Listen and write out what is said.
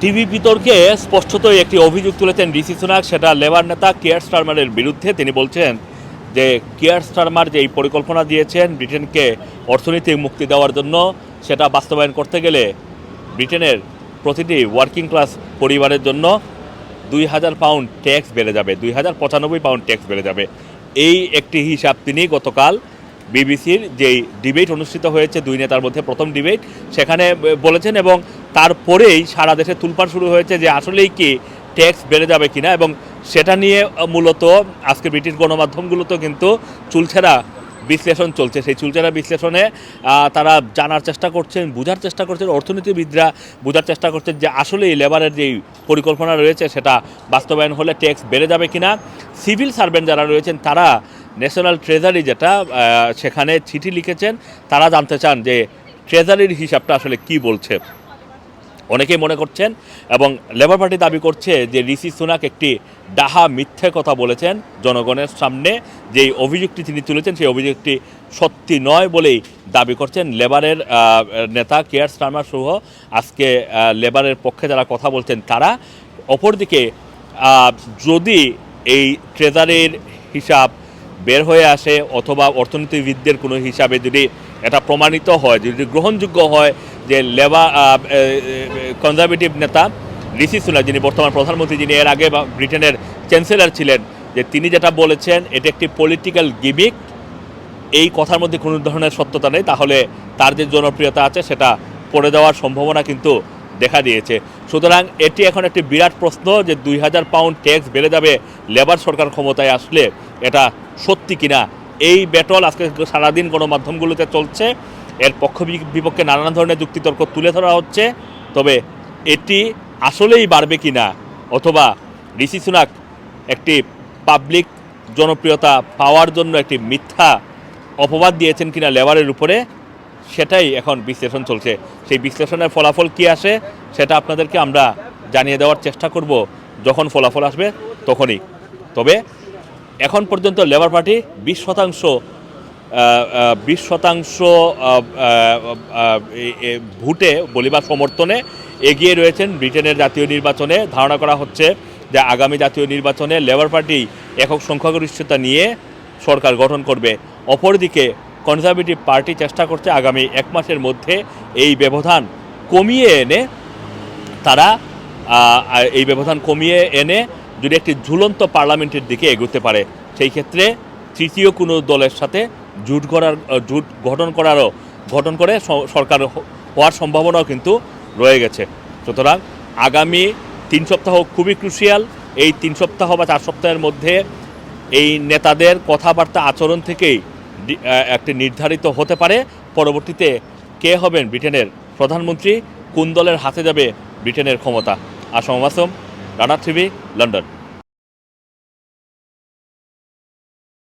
TV বিতর্কে স্পষ্টতই একটি অভিযোগ তুলেছেন ঋষি সুনাক, সেটা লেবার নেতা কেয়ার স্টারমারের বিরুদ্ধে। তিনি বলছেন যে কেয়ার স্টারমার যে এই পরিকল্পনা দিয়েছেন ব্রিটেনকে অর্থনৈতিক মুক্তি দেওয়ার জন্য, সেটা বাস্তবায়ন করতে গেলে ব্রিটেনের প্রতিটি ওয়ার্কিং ক্লাস পরিবারের জন্য দুই হাজার পাউন্ড ট্যাক্স বেড়ে যাবে, দুই হাজার পঁচানব্বই পাউন্ড ট্যাক্স বেড়ে যাবে। এই একটি হিসাব তিনি গতকাল বিবিসির যেই ডিবেট অনুষ্ঠিত হয়েছে দুই নেতার মধ্যে প্রথম ডিবেট, সেখানে বলেছেন এবং তারপরেই সারা দেশে তুলপাড় শুরু হয়েছে যে আসলেই কি ট্যাক্স বেড়ে যাবে কিনা এবং সেটা নিয়ে মূলত আজকে ব্রিটিশ গণমাধ্যমগুলোতেও কিন্তু চুলছেরা বিশ্লেষণ চলছে। সেই চুলচেরা বিশ্লেষণে তারা জানার চেষ্টা করছেন, বোঝার চেষ্টা করছেন, অর্থনীতিবিদরা বোঝার চেষ্টা করছেন যে আসলে এই লেবারের যেই পরিকল্পনা রয়েছে সেটা বাস্তবায়ন হলে ট্যাক্স বেড়ে যাবে কিনা। সিভিল সার্ভেন্ট যারা রয়েছেন তারা ন্যাশনাল ট্রেজারি যেটা সেখানে চিঠি লিখেছেন, তারা জানতে চান যে ট্রেজারির হিসাবটা আসলে কি বলছে। অনেকেই মনে করছেন এবং লেবার পার্টি দাবি করছে যে ঋষি সুনাক একটি ডাহা মিথ্যে কথা বলেছেন জনগণের সামনে। যেই অভিযোগটি তিনি তুলেছেন, সেই অভিযোগটি সত্যি নয় বলেই দাবি করছেন লেবারের নেতা কেয়ার স্টার্মার সহ আজকে লেবারের পক্ষে যারা কথা বলছেন তারা। অপরদিকে যদি এই ট্রেজারির হিসাব বের হয়ে আসে অথবা অর্থনীতিবিদদের কোনো হিসাবে যদি এটা প্রমাণিত হয়, যদি গ্রহণযোগ্য হয় যে লেবা কনজারভেটিভ নেতা ঋষি সুনাক, যিনি বর্তমান প্রধানমন্ত্রী, যিনি এর আগে বা ব্রিটেনের চ্যান্সেলর ছিলেন, যে তিনি যেটা বলেছেন, এটা একটি পলিটিক্যাল গিমিক এই কথার মধ্যে কোনো ধরনের সত্যতা নেই, তাহলে তার যে জনপ্রিয়তা আছে সেটা পড়ে যাওয়ার সম্ভাবনা কিন্তু দেখা দিয়েছে। সুতরাং এটি এখন একটি বিরাট প্রশ্ন যে দুই হাজার পাউন্ড ট্যাক্স বেড়ে যাবে লেবার সরকার ক্ষমতায় আসলে এটা সত্যি কিনা? এই ব্যাটল আজকে সারাদিন গণমাধ্যমগুলোতে চলছে। এর পক্ষ বিপক্ষে নানান ধরনের যুক্তিতর্ক তুলে ধরা হচ্ছে। তবে এটি আসলেই বাড়বে কিনা? অথবা ঋষি সুনাক একটি পাবলিক জনপ্রিয়তা পাওয়ার জন্য একটি মিথ্যা অপবাদ দিয়েছেন কিনা লেবারের উপরে, সেটাই এখন বিশ্লেষণ চলছে। সেই বিশ্লেষণের ফলাফল কি আসে, সেটা আপনাদেরকে আমরা জানিয়ে দেওয়ার চেষ্টা করব। যখন ফলাফল আসবে, তখনই। তবে এখন পর্যন্ত লেবার পার্টি বিশ শতাংশ বিশ শতাংশ ভোটে বলি বা সমর্থনে এগিয়ে রয়েছেন ব্রিটেনের জাতীয় নির্বাচনে। ধারণা করা হচ্ছে যে আগামী জাতীয় নির্বাচনে লেবার পার্টি একক সংখ্যাগরিষ্ঠতা নিয়ে সরকার গঠন করবে। অপরদিকে কনজারভেটিভ পার্টি চেষ্টা করছে আগামী এক মাসের মধ্যে এই ব্যবধান কমিয়ে এনে, তারা এই ব্যবধান কমিয়ে এনে যদি একটি ঝুলন্ত পার্লামেন্টের দিকে এগোতে পারে, সেই ক্ষেত্রে তৃতীয় কোনো দলের সাথে জুট করার জুট গঠন করারও, গঠন করে সরকার হওয়ার সম্ভাবনাও কিন্তু রয়ে গেছে। সুতরাং আগামী তিন সপ্তাহ খুবই ক্রুশিয়াল এই তিন সপ্তাহ বা চার সপ্তাহের মধ্যে এই নেতাদের কথাবার্তা আচরণ থেকেই একটি নির্ধারিত হতে পারে। পরবর্তীতে কে হবেন ব্রিটেনের প্রধানমন্ত্রী, কোন দলের হাতে যাবে ব্রিটেনের ক্ষমতা? আসম আসম। Rana TV London